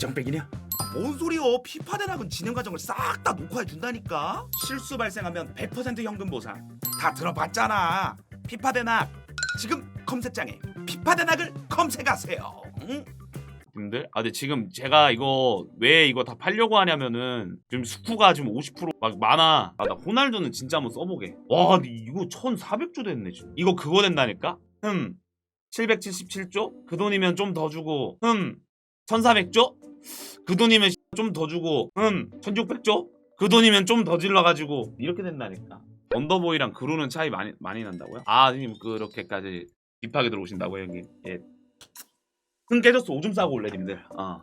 짱백이냐? 뭔 소리요? 피파 대낙은 진행 과정을 싹 다 녹화해 준다니까. 실수 발생하면 100% 현금 보상. 다 들어봤잖아. 피파 대낙. 지금 검색창에 피파 대낙을 검색하세요. 응? 님들 아 근데 지금 제가 이거 왜 이거 다 팔려고 하냐면은 지금 스쿠가 지금 50%막 많아 아 나 호날두는 진짜 한번 써보게 와 근데 이거 1400조 됐네 지금 이거 그거 된다니까 흠 777조 그 돈이면 좀 더 주고 흠 1400조 그 돈이면 좀 더 주고 흠 1600조 그 돈이면 좀 더 질러가지고 이렇게 된다니까 언더보이랑 그루는 차이 많이 많이 난다고요? 아님 그렇게까지 딥하게 들어오신다고요 형님 예흥 깨졌어 오줌 싸고 올래 님들 어.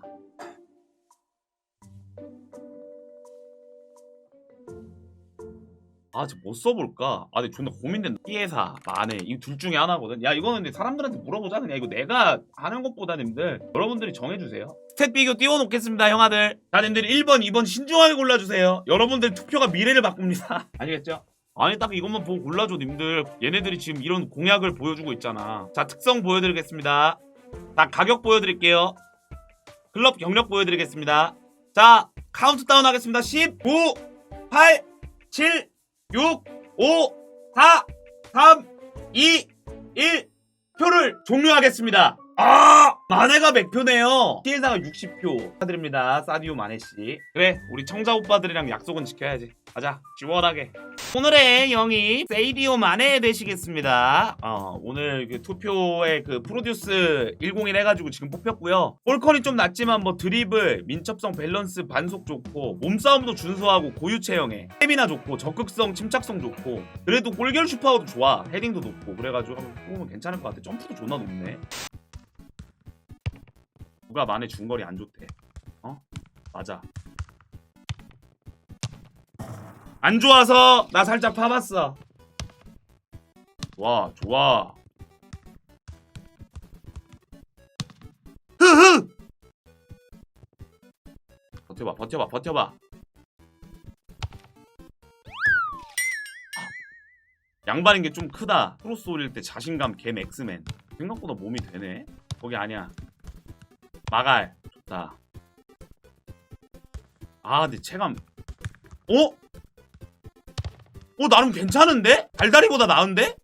아, 저뭐 써볼까? 아, 근데 존나 고민된다. 피해사, 만에 이 둘 중에 하나거든. 야, 이거는 근데 사람들한테 물어보자 그냥. 이거 내가 하는 것보다 님들 여러분들이 정해주세요. 스탯 비교 띄워놓겠습니다, 형아들. 자, 님들 1번, 2번 신중하게 골라주세요. 여러분들 투표가 미래를 바꿉니다. 아시겠죠? 아니 딱 이것만 보고 골라줘 님들 얘네들이 지금 이런 공약을 보여주고 있잖아 자 특성 보여드리겠습니다 자 가격 보여드릴게요 클럽 경력 보여드리겠습니다 자 카운트다운 하겠습니다 10 9 8 7 6 5 4 3 2 1 표를 종료하겠습니다 아 마네가 100표네요 피해사가 60표 축하드립니다 사디오 마네씨 그래 우리 청자 오빠들이랑 약속은 지켜야지 가자 시원하게 오늘의 영이 세이디오 마네 되시겠습니다. 어, 오늘 그 투표에 그 프로듀스 101 해가지고 지금 뽑혔고요. 볼컨이 좀 낮지만 뭐 드리블, 민첩성, 밸런스, 반속 좋고 몸싸움도 준수하고 고유 체형에 스태미나 좋고 적극성, 침착성 좋고 그래도 골결 슈퍼도 좋아. 헤딩도 높고 그래가지고 한번 뽑으면 괜찮을 것 같아. 점프도 존나 높네. 누가 만에 중거리 안 좋대. 어? 맞아. 안 좋아서 나 살짝 파봤어. 좋아, 좋아. 버텨봐, 버텨봐, 버텨봐. 양반인 게 좀 크다. 크로스 올릴 때 자신감 개 맥스맨. 생각보다 몸이 되네. 거기 아니야. 마갈 좋다. 아, 근데 체감. 어? 어 나름 괜찮은데? 달다리보다 나은데?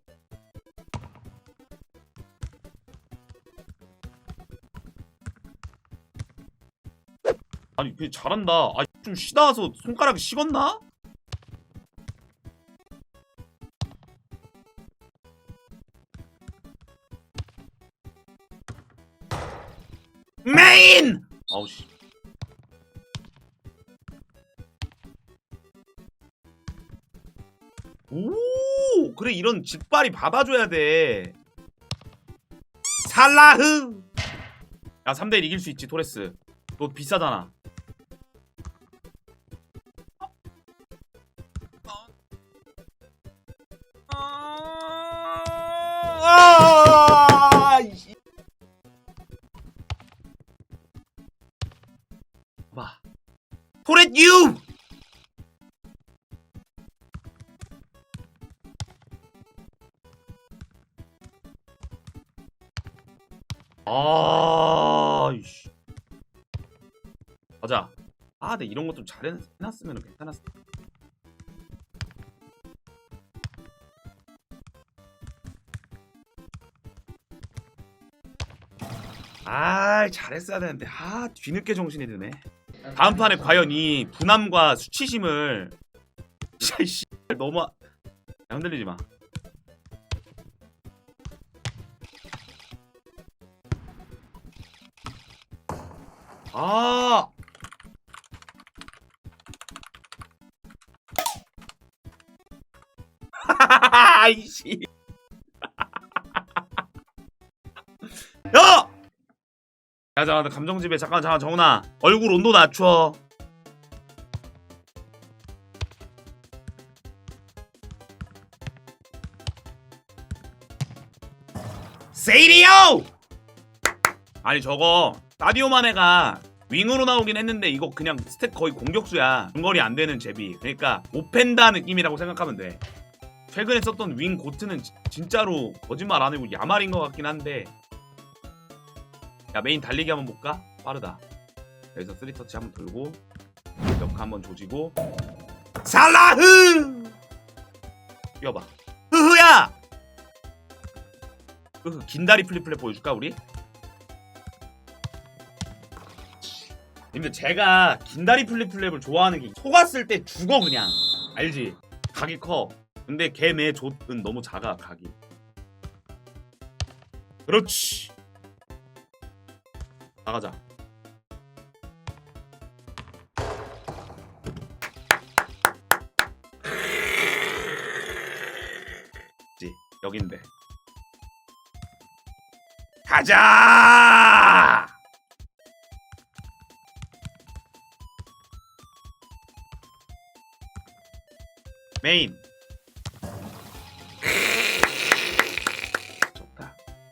아니 그 잘한다 아좀 쉬다 와서 손가락이 식었나? 메인! 아우씨. 오! 그래 이런 짓발이 받아줘야 돼. 살라흐! 야 3대1 이길 수 있지 토레스. 너 비싸잖아 아, 유 아, 이씨. 가자. 아, 근데 이런 것 좀 잘 해놨으면 괜찮았어. 아, 잘했어야 되는데. 아, 뒤늦게 정신이 드네. 다음 판에 과연 이 분함과 수치심을 씨, 너무 야, 흔들리지 마. 아. 아이씨. 야, 잠깐, 나 감정집에 잠깐, 잠깐, 정훈아. 얼굴 온도 낮춰. 세이리오! 아니 저거 사디오마네가 윙으로 나오긴 했는데 이거 그냥 스탯 거의 공격수야 중거리 안 되는 제비 그러니까 오펜다 느낌이라고 생각하면 돼 최근에 썼던 윙 고트는 지- 진짜로 거짓말 안 하고 야말인 것 같긴 한데 야 메인 달리기 한번 볼까? 빠르다. 여기서 쓰리 터치 한번 돌고 벽 한번 조지고. 살라흐! 뛰어봐. 흐흐야! 으흐 긴다리 플립플랩 보여줄까 우리? 근데 제가 긴다리 플립플랩을 좋아하는 게 속았을 때 죽어 그냥. 알지? 각이 커. 근데 걔내 좆은 너무 작아 각이. 그렇지 나가자. 지 여긴데. 가자! 메인.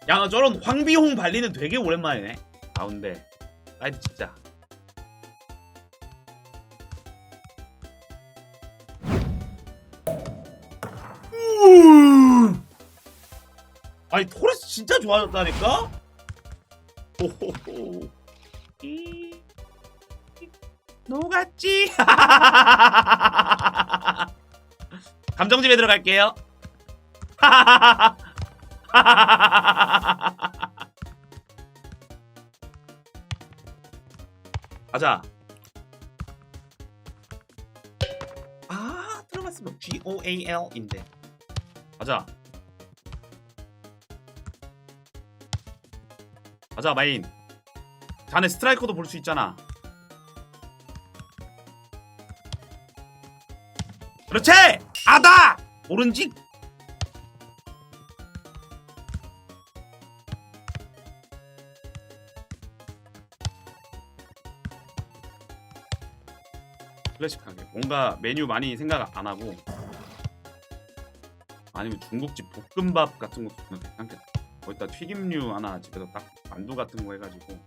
야 저런 황비홍 발리는 되게 오랜만이네 가운데. 사이드 찍자 아니 토레스 진짜 좋아졌다니까? 오호호 이... 녹았지? 감정집에 들어갈게요. 가자. 아 들어갔으면 G O A L인데. 가자. 가자 마인. 자네 스트라이커도 볼 수 있잖아. 그렇지! 아다! 오른지 클래식하게. 뭔가 메뉴 많이 생각 안 하고 아니면 중국집 볶음밥 같은 것도 그냥 괜찮겠다 거기다 튀김류 하나 집에서 딱 만두 같은 거 해가지고.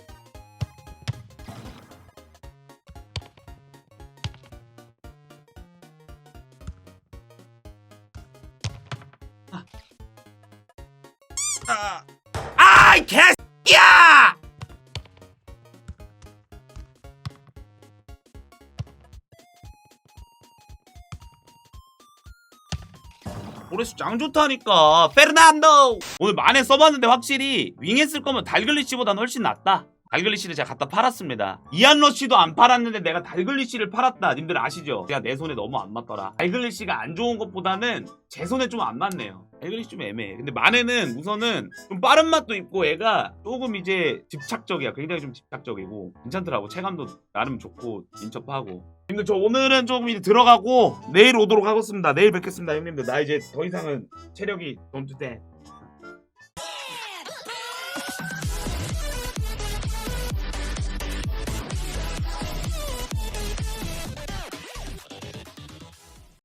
아, 아이 개야 오레스 짱 좋다니까. 페르난도! 오늘 만에 써봤는데 확실히 윙 했을 거면 달글리시보다는 훨씬 낫다. 달글리시를 제가 갖다 팔았습니다. 이안러시도 안 팔았는데 내가 달글리시를 팔았다. 님들 아시죠? 제가 내 손에 너무 안 맞더라. 달글리시가 안 좋은 것보다는 제 손에 좀 안 맞네요. 달글리시 좀 애매해. 근데 만에는 우선은 좀 빠른 맛도 있고 애가 조금 이제 집착적이야. 굉장히 좀 집착적이고 괜찮더라고. 체감도 나름 좋고 인첩하고 님들 저 오늘은 조금 이제 들어가고 내일 오도록 하겠습니다. 내일 뵙겠습니다 형님들. 나 이제 더 이상은 체력이 do that